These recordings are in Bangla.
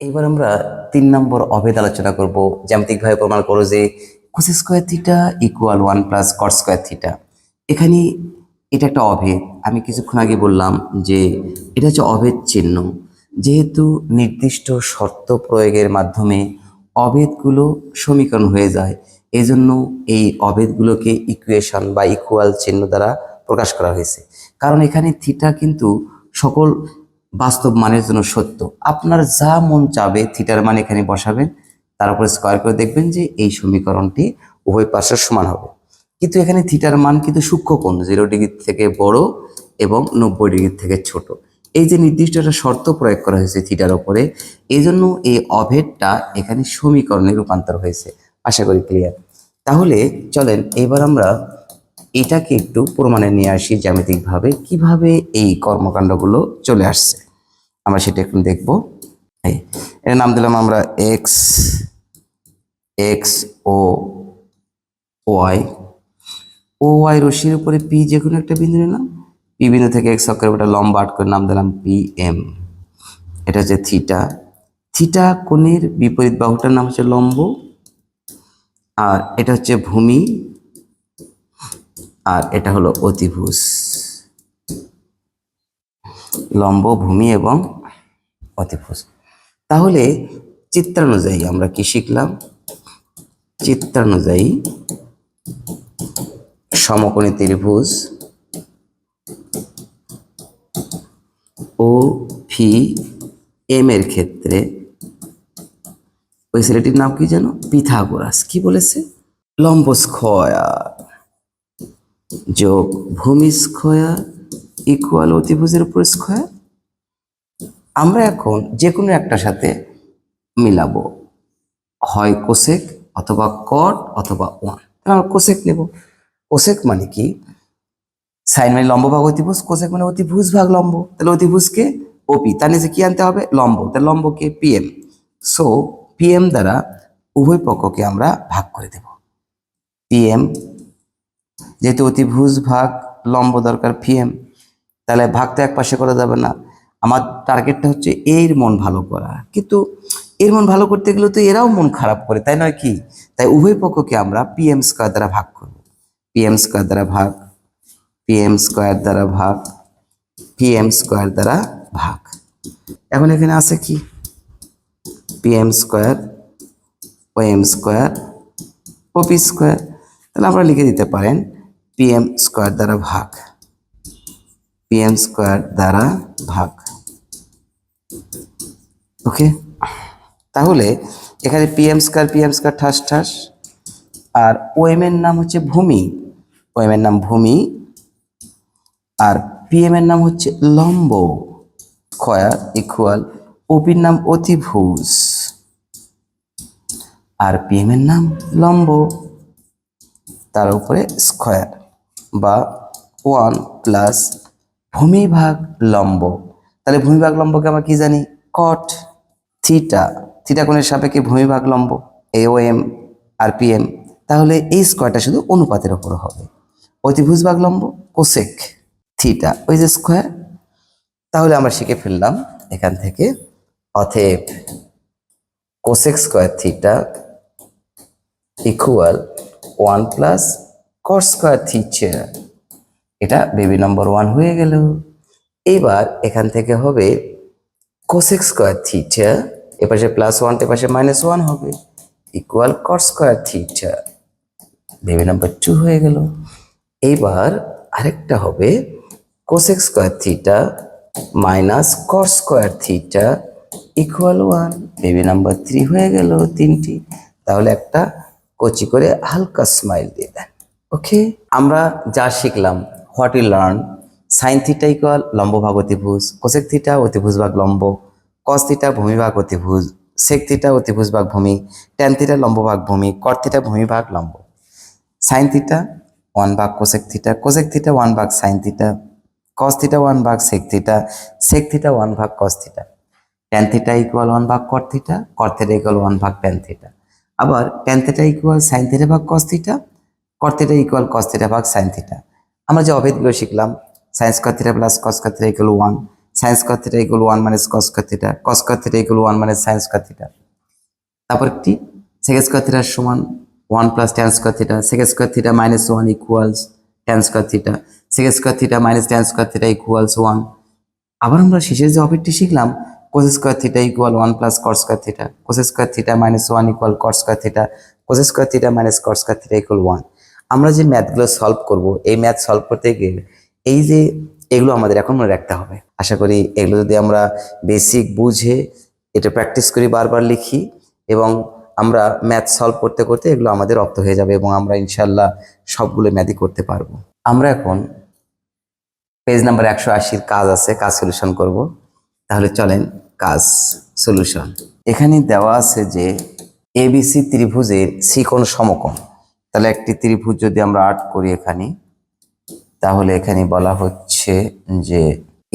এবার আমরা তিন নম্বর অভেদ আলোচনা করব। জ্যামিতিকভাবে প্রমাণ করো যে cos square theta equal one plus cot square theta এখানে এটা একটা অভেদ। আমি কিছুক্ষণ আগে বললাম যে এটা হচ্ছে অভেদ চিহ্ন। যেহেতু নির্দিষ্ট শর্ত প্রয়োগের মাধ্যমে অভেদগুলো সমীকরণ হয়ে যায়, এজন্য এই অভেদগুলোকে ইকুয়েশন বা ইকুয়াল চিহ্ন দ্বারা প্রকাশ করা হয়েছে। কারণ এখানে থিটা কিন্তু সকল বাস্তব মানের জন্য সত্য। আপনার যা মন চাবে থিটার মান এখানে বসাবেন, তার উপরে স্কোয়ার করে দেখবেন যে এই সমীকরণটি উভয় পাশের সমান হবে। কিন্তু এখানে থিটার মান কিন্তু সূক্ষ্ম কোণ জিরো ডিগ্রি থেকে বড় এবং নব্বই ডিগ্রি থেকে ছোট। এই যে নির্দিষ্ট একটা শর্ত প্রয়োগ করা হয়েছে থিটার ওপরে এই জন্য এই অভেদটা এখানে সমীকরণে রূপান্তর হয়েছে। আশা করি ক্লিয়ার তাহলে চলেন, এবার আমরা এটাকে একটু প্রমাণে নিয়ে আসি জ্যামিতিকভাবে কীভাবে এই কর্মকাণ্ডগুলো চলে আসছে। আমরা সেটা একটু দেখব। এর নাম দিলাম আমরা এক্স এক্স ও ওয়াই ও ওয়াই রশির উপরে পি যে কোনো একটা বিন্দু নিলাম পি বিন্দু থেকে এক্স অক্ষরের একটা লম্বা আট করে নাম দিলাম পি এম এটা হচ্ছে থিটা থিটা কোণের বিপরীত বাহুটার নাম হচ্ছে লম্ব। আর এটা হচ্ছে ভূমি। আর এটা হলো অতিভুজ। লম্ব ভূমি এবং অতিভুজ। তাহলে চিত্রানুযায়ী আমরা কি শিখলাম? চিত্রানুযায়ী সমকোণী ত্রিভুজ ও ফি এম এর ক্ষেত্রে ওই ছেলেটির নাম কি যেন? পিথাগোরাস। কি বলেছে? লম্ব স্কয়ার। যোগ ভূমি স্কয়ার ইকুয়াল অতিভুজের উপর স্কয়ার। আমরা এখন যে কোনো একটার সাথে মিলাবো। হয় কোসেক অথবা কট অথবা ওয়ান তাহলে আমরা কোসেক নেব। কোসেক মানে কি? সাইন মানে লম্ব ভাগ অতিভুজ কোসেক মানে অতিভুজ ভাগ লম্ব। তাহলে অতিভুজকে ওপি তার নিচে কি আনতে হবে? লম্ব। তাহলে লম্বকে পিএম সো পিএম দ্বারা উভয় পক্ষকে আমরা ভাগ করে দেব। পিএম যেহেতু অতিভুজ ভাগ, লম্ব দরকার পিএম তাহলে ভাগ তো এক পাশে করা যাবে না। আমার টার্গেটটা হচ্ছে এর মন ভালো করা। কিন্তু এর মন ভালো করতে গেলে তো এরাও মন খারাপ করে, তাই নয় কি? তাই উভয় পক্ষকে আমরা পিএম স্কোয়ার দ্বারা ভাগ করব। পিএম স্কোয়ার দ্বারা ভাগ পিএম স্কোয়ার দ্বারা ভাগ পিএম স্কোয়ার দ্বারা ভাগ। এখন এখানে আছে কি? PM square O M square O P square তাহলে আমরা লিখে দিতে পারেন পিএম স্কোয়ার দ্বারা ভাগ। পিএম স্কোয়ার দ্বারা ভাগ। ওকে তাহলে এখানে পিএম স্কোয়ার পিএম স্কোয়ার ঠাস ঠাস। আর ওএম এর নাম হচ্ছে ভূমি। ওএম এর নাম ভূমি। আর পিএম এর নাম হচ্ছে লম্ব। স্কয়ার ইকুয়াল ওপির নাম অতিভুজ। আর পিএম এর নাম লম্ব। তার উপরে স্কয়ার বা ওয়ান প্লাস ভূমিভাগ লম্ব। তাহলে ভূমিভাগ লম্বকে আমরা কি জানি? কট থিটা থিটা কোণের সাপেক্ষে ভূমিভাগ লম্ব এ ও এম আর পি এম তাহলে এই স্কোয়ারটা শুধু অনুপাতের ওপর হবে। অতিভুজ ভাগ লম্ব কোসেক থিটা ওই যে স্কোয়ার তাহলে আমরা শিখে ফেললাম এখান থেকে অথেব cosec square theta equal one plus cot square theta এটা বেবি নম্বর ওয়ান হয়ে গেল। এবার এখান থেকে হবে কোসেক স্কোয়ার থিটা এপাশে প্লাস ওয়ান এপাশে মাইনাস ওয়ান হবে। Equal cot square theta baby number two হয়ে গেল। এইবার আরেকটা হবে cosec square theta minus cot square theta equal one baby number three হয়ে গেল তিনটি। তাহলে একটা কচি করে হালকা স্মাইল দিয়ে দেন। ওকে আমরা যা শিখলাম what you learn sine theta equal লম্ব ভাগ অতিভুজ কোসেক থিটা অতিভুজ ভাগ লম্ব কস থিটা ভূমি ভাগ অতিভুজ সেক থিটা অতিভুজ ভাগ ভূমি ট্যান থিটা লম্ব ভাগ ভূমি কট থিটা ভূমি ভাগ লম্ব। সাইন থিটা ওয়ান ভাগ cosec theta cosec theta one ভাগ sine theta cos theta one ভাগ sec theta sec theta one ভাগ cos theta tan theta equal one ভাগ cot theta cot theta equal one ভাগ ট্যান থিটা আবার tan theta equal sine theta ভাগ cos theta cot theta equal cos theta ভাগ সাইন থিটা আমরা যে অভেদগুলো শিখলাম sine square theta plus cos square theta equal one sine square theta equal one minus cos square theta cos square theta equal one minus sine square theta তারপর একটি সেকেন্ড স্কোয়ার থিটার সমান one plus tan square theta second square theta minus one equals tan square theta second square theta minus tan square theta equals one আবার আমরা শেষের যে অপেরটি শিখলাম cos square theta equal one plus theta minus one equal cot square theta cos square theta minus cot square theta equal one আমরা যে ম্যাথগুলো সলভ করব, এই ম্যাথ সলভ করতে গেলে এই যে এগুলো আমাদের এখন মনে রাখতে হবে। আশা করি এগুলো যদি আমরা বেসিক বুঝে এটা প্র্যাকটিস করি, বারবার লিখি এবং আমরা ম্যাথ সলভ করতে করতে এগুলো আমাদের রপ্ত হয়ে যাবে এবং আমরা ইনশাল্লাহ সবগুলো ম্যাথই করতে পারব। আমরা এখন পেজ নাম্বার একশো আশির কাজ আছে, কাজ সলিউশন করব। তাহলে চলেন কাজ সলিউশন এখানে দেওয়া আছে যে এবিসি ত্রিভুজের সিকোণ সমকোণ। তাহলে একটি ত্রিভুজ যদি আমরা আর্ট করি এখানে, তাহলে এখানে বলা হচ্ছে যে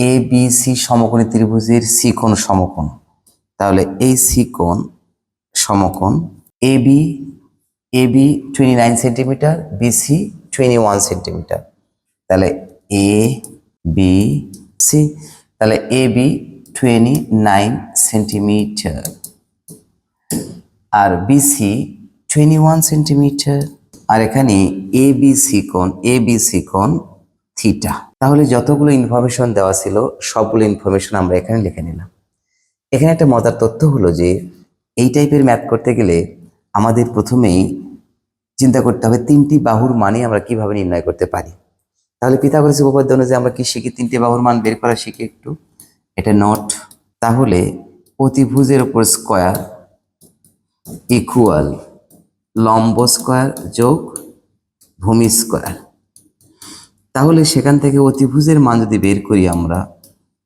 এ বি সি সমকোণী ত্রিভুজের সিকোণ সমকোণ। তাহলে এই সিকোণ সমকোণ A B A B twenty nine centimetre BC twenty one centimetre তাহলে এ বি সি তাহলে A B twenty nine centimetre R BC twenty one centimetre আর এখানে A B C A B C theta তাহলে যতগুলো ইনফরমেশন দেওয়া ছিল, সবগুলো ইনফরমেশন আমরা এখানে লিখে নিলাম। এখানে একটা মজার তথ্য হলো যে, এই টাইপের ম্যাথ করতে গেলে আমাদের প্রথমেই চিন্তা করতে হবে তিনটি বাহুর মানে আমরা কীভাবে নির্ণয় করতে পারি। তাহলে পিথাগোরাস উপপাদ্য অনুযায়ী আমরা কি শিখি? তিনটি বাহুর মান বের করা শিখি একটু। এটা নোট তাহলে অতিভুজের উপর স্কোয়ার ইকুয়াল লম্ব স্কোয়ার যোগ ভূমি স্কোয়ার। তাহলে সেখান থেকে অতিভুজের মান যদি বের করি আমরা,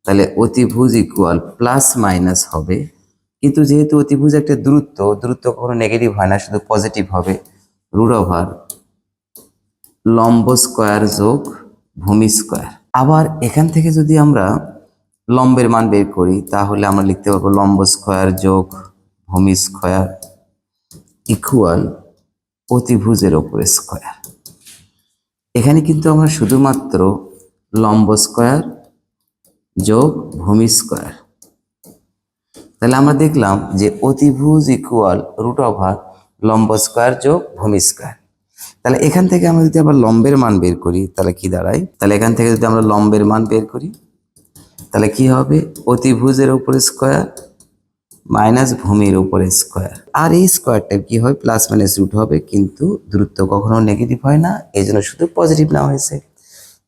তাহলে অতিভুজ ইকুয়াল প্লাস মাইনাস হবে। কিন্তু যেহেতু অতিভুজ একটা দূরত্ব দূরত্ব কখনো নেগেটিভ হয় না, শুধু পজিটিভ হবে। রুট ওভার লম্ব স্কোয়ার যোগ ভূমি স্কোয়ার। আবার এখান থেকে যদি আমরা লম্বের মান বের করি, তাহলে আমরা লিখতে পারব লম্ব স্কোয়ার যোগ ভূমি স্কোয়ার। ইকুয়াল অতিভুজের ওপর স্কোয়ার এখানে কিন্তু আমরা শুধুমাত্র লম্ব স্কোয়ার যোগ ভূমি স্কোয়ার তাহলে আমরা দেখলাম যে অতিভুজ ইকুয়াল রুট ওভার লম্ব স্কোয়ার যোগ ভূমি স্কোয়ার তাহলে এখান থেকে আমরা যদি আবার লম্বের মান বের করি, তাহলে কি দাঁড়ায়? তাহলে এখান থেকে যদি আমরা লম্বের মান বের করি, তাহলে কি হবে? অতিভুজের উপর স্কোয়ার মাইনাস ভূমির উপরে স্কোয়ার। আর এই স্কোয়ারটা কি হয়? প্লাস মাইনাস রুট হবে, কিন্তু দূরত্ব কখনো নেগেটিভ হয় না এই জন্য শুধু পজিটিভ নেওয়া হয়েছে।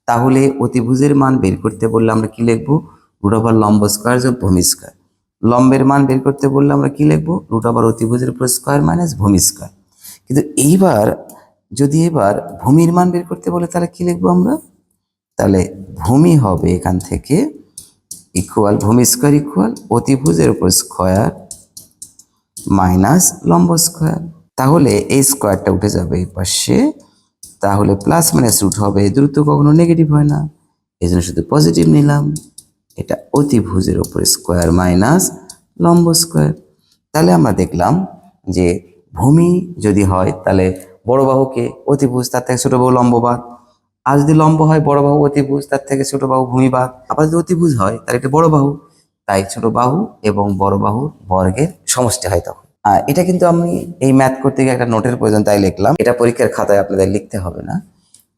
তাহলে অতিভুজের মান বের করতে বললে আমরা কি লিখব? রুট ওভার লম্ব স্কোয়ার যোগ ভূমি স্কোয়ার। লম্বের মান বের করতে বললে আমরা কি লিখব? রুট ওভার অতিভুজের উপর স্কোয়ার মাইনাস ভূমি স্কোয়ার। কিন্তু এইবার, যদি এবার ভূমির মান বের করতে বলে তাহলে কি লিখব আমরা? তাহলে ভূমি হবে এখান থেকে ইকুয়াল ভূমি স্কোয়ার ইকুয়াল অতিভুজের উপর স্কোয়ার মাইনাস লম্ব স্কোয়ার তাহলে এই স্কোয়ারটা উঠে যাবে এই পাশে। তাহলে প্লাস মাইনাস রুট হবে দ্রুত কখনো নেগেটিভ হয় না। এই জন্য শুধু পজিটিভ নিলাম। এটা অতিভুজের উপর স্কোয়ার মাইনাস লম্ব স্কোয়ার তাহলে আমরা দেখলাম যে ভূমি যদি হয়, তাহলে বড় বাহুকে অতিভুজ, তার থেকে ছোট বাহু লম্ববাদ। আর যদি লম্ব হয়, বড় বাহু, অতিভুজ, তার থেকে ছোট বাহু ভূমিবাদ আবার যদি অতিভুজ হয় তাহলে একটা বড় বাহু, তাই ছোট বাহু এবং বড় বাহুর বর্গের সমষ্টি হয় তখন। এটা কিন্তু আমি এই ম্যাথ করতে গিয়ে একটা নোটের প্রয়োজন, তাই লিখলাম। এটা পরীক্ষার খাতায় আপনাদের লিখতে হবে না।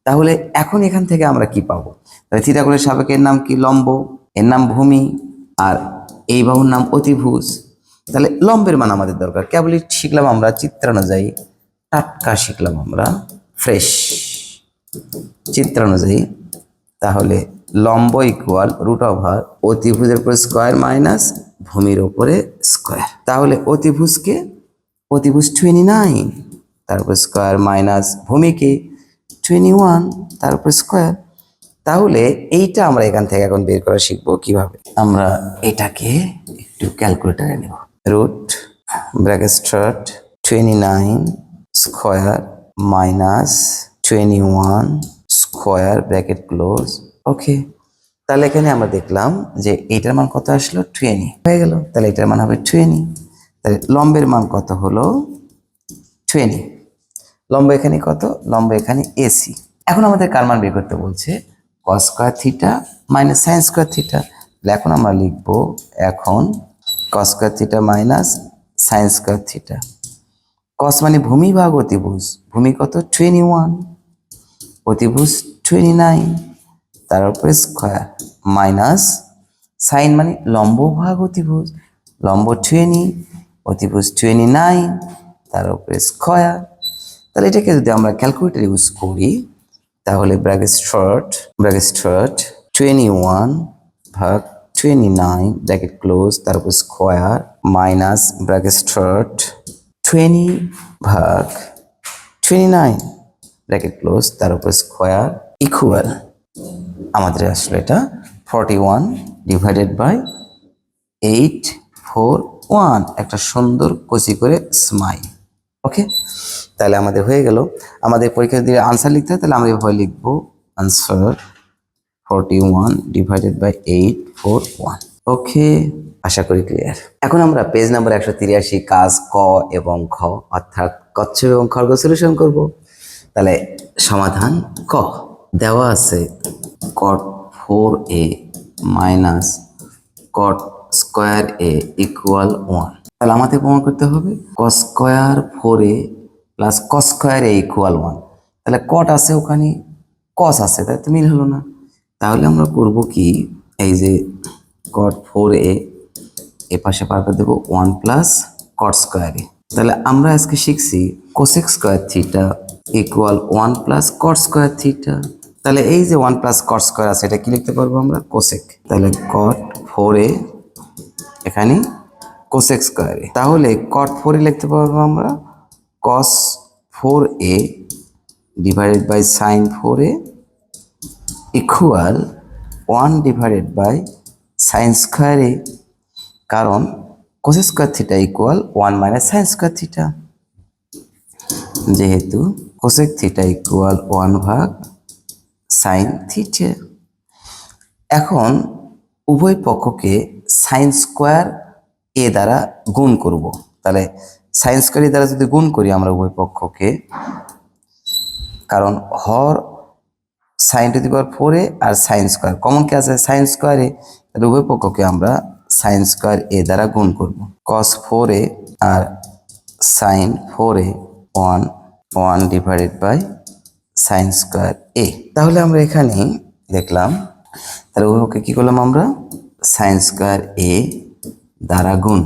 তাহলে এখন এখান থেকে আমরা কি পাবো? তাহলে থিতাকোণের সাপেক্ষে এর নাম কি? লম্ব, এর নাম ভূমি, আর এই বাহুর নাম অতিভুজ। তাহলে লম্বের মান আমাদের দরকার। কেবলই শিখলাম আমরা, চিত্রানুযায়ী টাটকা শিখলাম আমরা ফ্রেশ চিত্রানুযায়ী, তাহলে লম্ব ইকুয়াল রুট ওভার অতিভুজের উপরে স্কোয়ার মাইনাস ভূমির উপরে স্কোয়ার তাহলে অতিভুজকে অতিভুজ টোয়েন্টি নাইন তারপর স্কোয়ার মাইনাস ভূমিকে টোয়েন্টি ওয়ান তারপর স্কোয়ার তাহলে এইটা আমরা এখান থেকে এখন বের করা শিখব কীভাবে। আমরা এটাকে একটু ক্যালকুলেটারে নেব। Root bracket start twenty nine square minus twenty one square bracket close okay তাহলে এখানে আমরা দেখলাম যে এইটার মান কত আসলো? টুয়েনি হয়ে গেল। তাহলে এটার মান হবে টুয়েনি তাহলে লম্বের মান কত হলো? টুয়েনি লম্ব এখানে কত? লম্ব এখানে এসি এখন আমাদের কার মান বের করতে বলছে? Cos square theta minus sine square theta তাহলে এখন আমরা লিখব এখন cos square theta minus sine square theta cos মানে ভূমি ভাগ অতিভুজ ভূমি কত? টোয়েন্টি ওয়ান অতিভুজ টোয়েন্টি নাইন তার উপরে স্কোয়ার মাইনাস সাইন মানে লম্ব ভাগ অতিভুজ লম্ব টোয়েন্টি অতিভুজ টোয়েন্টি নাইন তার উপরে স্কোয়ার তাহলে এটাকে যদি আমরা ক্যালকুলেটর ইউজ করি, তাহলে bracket start bracket start twenty one ভাগ টোয়েন্টি নাইন ব্র্যাকেট ক্লোজ তারপর square minus bracket start twenty ভাগ টোয়েন্টি নাইন ব্র্যাকেট ক্লোজ তার উপর স্কোয়ার ইকুয়াল আমাদের আসলে এটা forty one divided by eight four one একটা সুন্দর কচি করে স্মাইল ওকে তাহলে আমাদের হয়ে গেল। আমাদের পরীক্ষা যদি আনসার লিখতে হয়, তাহলে আমরা এভাবে লিখব। Answer forty one divided by eight four one okay আশা করি ক্লিয়ার এখন আমরা পেজ নাম্বার একশো তিরাশি, কাজ ক এবং খ অর্থাৎ কচ্ছপ এবং খড়গ সলিউশন করব। তাহলে সমাধান ক। দেওয়া আছে cot four A minus cot square A equal one তাহলে আমাদের প্রমাণ করতে হবে cos square four A plus cos square A equal one তাহলে কট আছে ওখানে কস আছে তাই তো মিল হলো না। তাহলে আমরা করব কি, এই যে কট ফোর এ এ পাশে পার করে দেবো ওয়ান প্লাস কট স্কোয়ার তাহলে আমরা আজকে শিখছি cosec square theta equal one plus cot square theta তাহলে এই যে ওয়ান প্লাস কট স্কোয়ার আছে, এটা কি লিখতে পারব আমরা? কোসেক তাহলে কট ফোর এ এখানে কোসেক স্কোয়ারে তাহলে কট ফোরে লিখতে পারব আমরা? Cos four A divided by sine four A equal one divided by sine square A. কারণ cosec square theta equal one minus sine square theta যেহেতু কোসেক থিটা ইকুয়াল ওয়ান ভাগ সাইন থিটা এখন উভয় পক্ষকে সাইন স্কোয়ার এ দ্বারা গুণ করব। তাহলে সাইন স্কোয়ার এ দ্বারা যদি গুণ করি আমরা উভয় পক্ষকে, কারণ হর সাইন টু দি পাওয়ার ফোরে আর সাইন স্কোয়ার কমন কি আছে? সাইন স্কোয়ারে তাহলে উভয় পক্ষকে আমরা সাইন স্কোয়ার এ দ্বারা গুণ করব। Cos four R sine four one one divided by sine square A তাহলে আমরা এখানে দেখলাম, তাহলে উভয়কে কি করলাম আমরা? সাইন স্কোয়ার এ দ্বারা গুণ।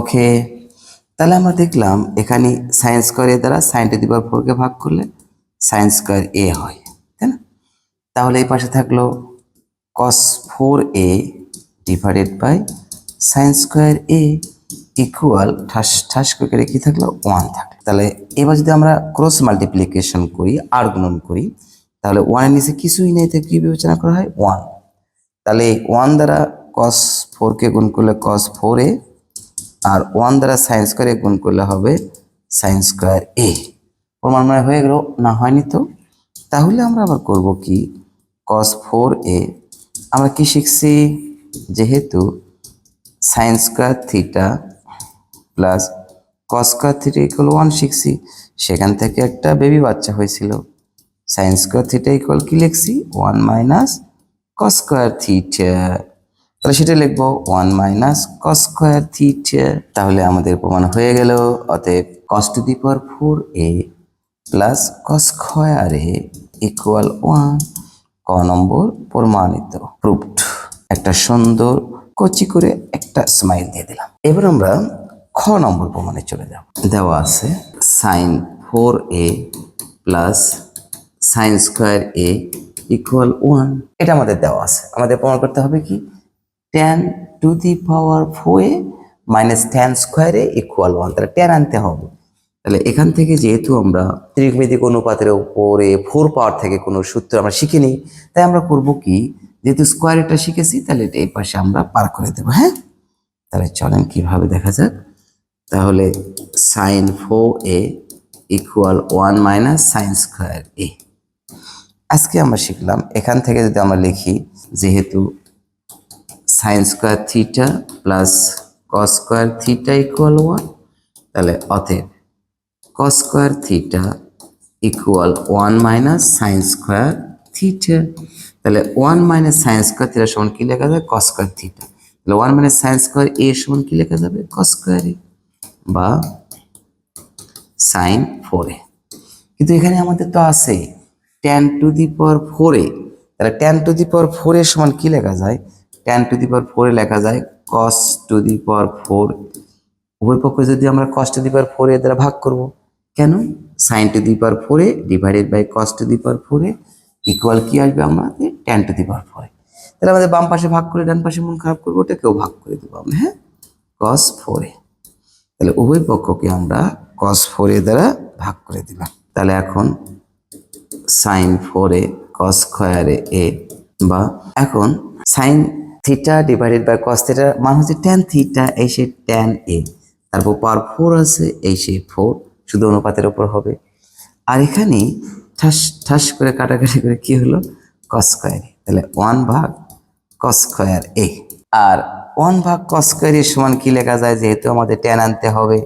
ওকে, তাহলে আমরা দেখলাম এখানে সাইন স্কোয়ার এ দ্বারা সাইন টু দি পাওয়ার ফোরকে ভাগ করলে সাইন স্কোয়ার এ হয়, তাই না? তাহলে এই পাশে থাকল cos four A divided by sine square A equal ঠাস ঠাস করে কি থাকল? ওয়ান থাকল। তাহলে এবার যদি আমরা ক্রস মাল্টিপ্লিকেশন করি আর গুণন করি, তাহলে ওয়ানের নিচে কিছুই নেই তাই কি বিবেচনা করা হয়? ওয়ান তাহলে ওয়ান দ্বারা কস ফোরকে গুণ করলে কস ফোর এ, আর ওয়ান দ্বারা সাইন স্কোয়ারে গুণ করলে হবে সাইন স্কোয়ার এ প্রমাণ মানে হয়ে গেল, না হয়নি তো? তাহলে আমরা আবার করব কি? কস ফোর এ আমরা কি শিখছি? যেহেতু sine square theta plus cos square theta equal one শিখছি। সেখান থেকে একটা বেবি বাচ্চা হয়েছিল। সাইন স্কোয়ার থিটা ইকুয়াল কি লিখছি? One minus cos square theta. তাহলে সেটা লিখব one minus cos square theta. তাহলে আমাদের প্রমাণ হয়ে গেল। অতএব cos to the power four A plus cos square A equal one ক নম্বর প্রমাণিত প্রুভড একটা সুন্দর কচি করে একটা স্মাইল দিয়ে দিলাম। এবার আমরা খ নম্বর প্রমাণে চলে যাব দেওয়া আছে sine four A plus sine square A equal one এটা আমাদের দেওয়া আছে। আমাদের প্রমাণ করতে হবে কি? Tan to the power four A minus tan স্কোয়ারে ইকুয়াল ওয়ান তাহলে টেন আনতে হবে। তাহলে এখান থেকে যেহেতু আমরা ত্রিকোণমিতিক অনুপাতের উপরে ফোর পাওয়ার থেকে কোনো সূত্র আমরা শিখিনি, তাই আমরা করব কি? যেহেতু স্কোয়ার এটা শিখেছি, তাহলে এই পাশে আমরা পার করে দেবো হ্যাঁ? তাহলে চলেন কীভাবে দেখা যাক। তাহলে sine four A equal one minus sine square A আজকে আমরা শিখলাম, এখান থেকে যদি আমরা লিখি, যেহেতু sine square theta plus cos square theta equal one তাহলে অতএব cos square theta equal one minus sine square theta তাহলে one minus sine square theta সমান কি লেখা যাবে কস স্কোয়ার থিটা তাহলে one minus sine square A সমান কি লেখা যাবে? কস স্কোয়ার এ বা সাইন ফোর এ। কিন্তু এখানে আমাদের তো আছে টেন টু দি পাওয়ার ফোরে তাহলে tan to the power four সমান কি লেখা যায়? টেন টু দি পাওয়ার ফোরে লেখা যায় কস টু দি পাওয়ার ফোর উভয় পক্ষ যদি আমরা কস টু দি পাওয়ার ফোর দ্বারা ভাগ করব, কেন? সাইন টু দি পাওয়ার ফোরে divided by cos to the power ফোরে ইকুয়াল কি আসবে আমাদের? টেন টু দি পাওয়ার ফোরে তাহলে আমাদের বাম পাশে ভাগ করে ডান পাশে মন খারাপ করব, ওটাকেও ভাগ করে দেবো আমরা হ্যাঁ? কস ফোরে তাহলে উভয় পক্ষকে আমরা কস ফোর এ দ্বারা ভাগ করে দিলাম। তাহলে এখন সাইন ফোর এ কস স্কোয়ারে এ বা এখন sine theta divided by cos থিটার মান হচ্ছে ট্যান থিটা এই সে ট্যান এ তারপর পাওয়ার ফোর আছে, এই সে ফোর শুধু অনুপাতের উপর হবে। আর এখানে ঠাস ঠাস করে কাটাকাটি করে কি হলো? কস স্কোয়ারে তাহলে ওয়ান ভাগ কস স্কোয়ার এ আর ওয়ান ভাগ কস স্কোয়ার এর সমান কি লেখা যায় যেহেতু আমাদের ট্যান আনতে হবে?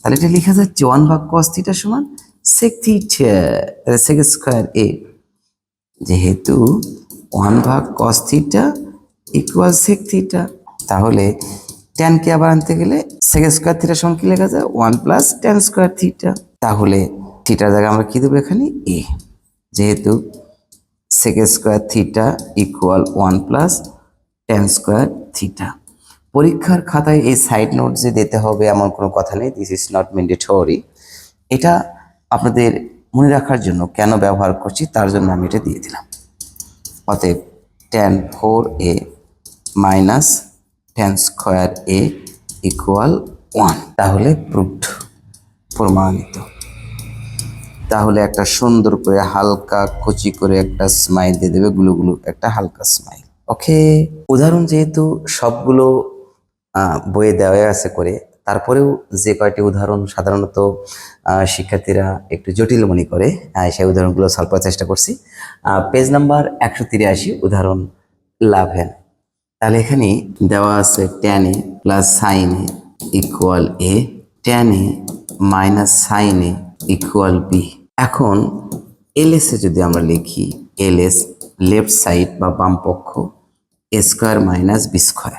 তাহলে এটা লেখা যাচ্ছে ওয়ান ভাগ কস থিটা সমান সেক থিটা সেক স্কোয়ার এ যেহেতু ওয়ান ভাগ cos theta equal sec theta তাহলে ট্যানকে আবার আনতে গেলে সেক স্কোয়ার থিটা সমান কি লেখা যায়? One plus tan square theta তাহলে থিটার জায়গায় আমরা কি দেবো এখানে? এ যেহেতু sec square theta equal one plus tan square theta পরীক্ষার খাতায় এই সাইড নোট যে দিতে হবে এমন কোনো কথা নেই দিস ইজ নট ম্যান্ডেটরি এটা আপনাদের মনে রাখার জন্য কেন ব্যবহার করছি, তার জন্য আমি এটা দিয়ে দিলাম। অতএব tan four A minus tan square A equal one তাহলে প্রুভড প্রমাণিত। তাহলে একটা সুন্দর করে হালকা কচি করে একটা স্মাইল দিয়ে দেবে গুলো গুলো একটা হালকা স্মাইল ওকে উদাহরণ যেহেতু সবগুলো বইয়ে দেওয়া আছে করে। তারপরেও যে কয়টি উদাহরণ সাধারণত শিক্ষার্থীরা একটু জটিল মনে করে সেই উদাহরণগুলো সলভ করার চেষ্টা করছি। পেজ নাম্বার একশো তিরাশি, উদাহরণ লাভেন তাহলে এখানে দেওয়া আছে tan A plus sine A equal A tan A minus sine A equal B এখন এলএস যদি আমরা লিখি এলএস লেফট সাইড বা বাম পক্ষ A square minus B square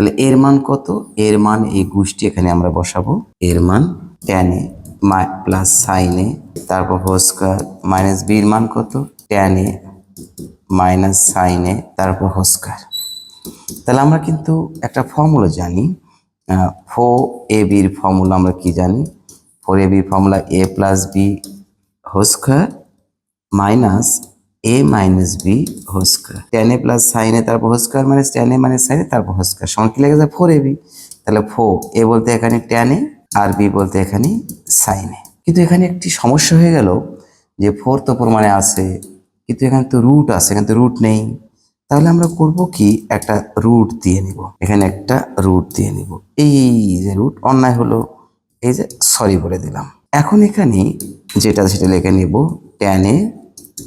তাহলে এর মান কত? এর মান এই গোষ্ঠী এখানে আমরা বসাবো। এর মান ট্যান প্লাস সাইনে তারপর হোল স্কোয়ার মাইনাস বির মান কত? ট্যান মাইনাস সাইন তারপর হোল স্কোয়ার তাহলে আমরা কিন্তু একটা ফর্মুলা জানি। ফো এ বির ফর্মুলা আমরা কি জানি? ফোর এ বির formula A plus B whole square minus A minus B whole square tan A plus sine তারপর whole square minus tan A minus sine তারপর সমান কি লেগে যায়? ফোর এ বি তাহলে ফো এ বলতে এখানে টেন এ আর বি বলতে এখানে সাইন কিন্তু এখানে একটি সমস্যা হয়ে গেল যে ফোর তো প্রমাণে আছে, কিন্তু এখানে তো রুট আছে, এখানে তো রুট নেই। তাহলে আমরা করব কি? একটা রুট দিয়ে নিব। এখানে একটা রুট দিয়ে নিব। এই যে রুট অন্যায় হলো, এই যে সরি বলে দিলাম। এখন এখানে যেটা সেটা লিখে নিব ট্যানে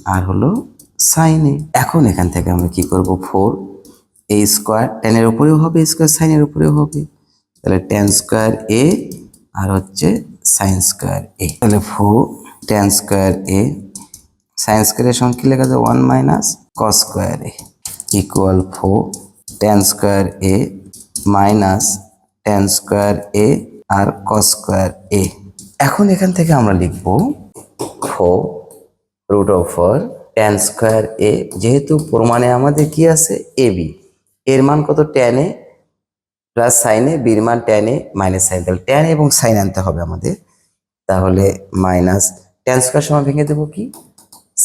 আর হলো সাইন এ। এখন এখান থেকে আমরা কি করব? ফোর এ স্কোয়ার টেনের উপরেও হবে স্কোয়ার সাইনের উপরেও হবে। তাহলে টেন স্কোয়ার এ আর হচ্ছে সাইন স্কোয়ার এ তাহলে four tan square A sine স্কোয়ারের কি লেখা যায়? One minus cos square A equal four tan square A minus tan square A R cos square A এখন এখান থেকে আমরা লিখব four root over tan square A যেহেতু প্রমাণে আমাদের কি আছে? এ বি এর মান কত? টেন এ প্লাস সাইনে বির মান টেন এ মাইনাস সাইন তাহলে টেন এবং সাইন আনতে হবে আমাদের। তাহলে মাইনাস টেন স্কোয়ার সময় ভেঙে দেবো কি?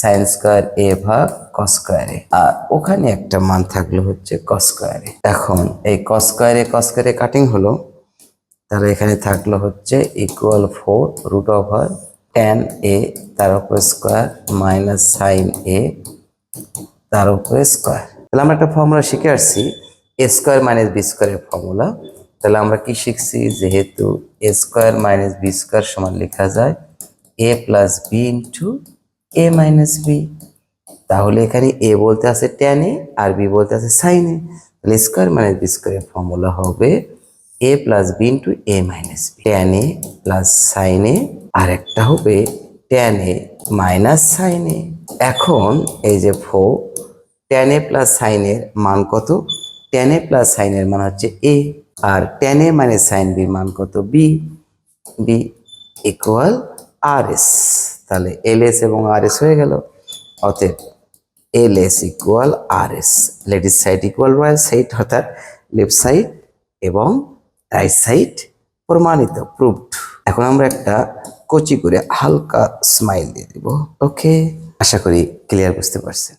সাইন স্কোয়ার এ ভাগ কস স্কোয়ারে আর ওখানে একটা মান থাকল হচ্ছে কস স্কোয়ারে এখন এই কস স্কোয়ারে কস কাটিং হলো। তাহলে এখানে থাকল হচ্ছে equal four root over tan A তার উপরে স্কোয়ার মাইনাস সাইন এ তার উপরে স্কোয়ার তাহলে আমরা একটা ফর্মুলা শিখে আসছি এ স্কোয়ার মাইনাস বি স্কোয়ারের ফর্মুলা তাহলে আমরা কি শিখছি? যেহেতু A square minus B square সমান লেখা যায় A plus B into A minus B তাহলে এখানে এ বলতে আছে ট্যান এ আর বি বলতে আছে সাইন এ তাহলে স্কোয়ার মাইনাস বি স্কোয়ারের ফর্মুলা হবে A plus B into A minus B tan A plus sine A আর একটা হবে tan A minus sine A এখন এই যে ফো ট্যান এ প্লাস সাইনের মান কত? ট্যান এ প্লাস সাইনের মান হচ্ছে এ আর ট্যান এ মাইনাস সাইন বির মান কত? B B equal R S তাহলে এল এস এবং আর এস হয়ে গেল। অতএব L S equal R S ladies side equal right side অর্থাৎ লেফট সাইড এবং রাইট সাইড প্রমাণিত প্রুভড এখন আমরা একটা কচি করে হালকা স্মাইল দিয়ে দিব। ওকে আশা করি ক্লিয়ার বুঝতে পারছেন।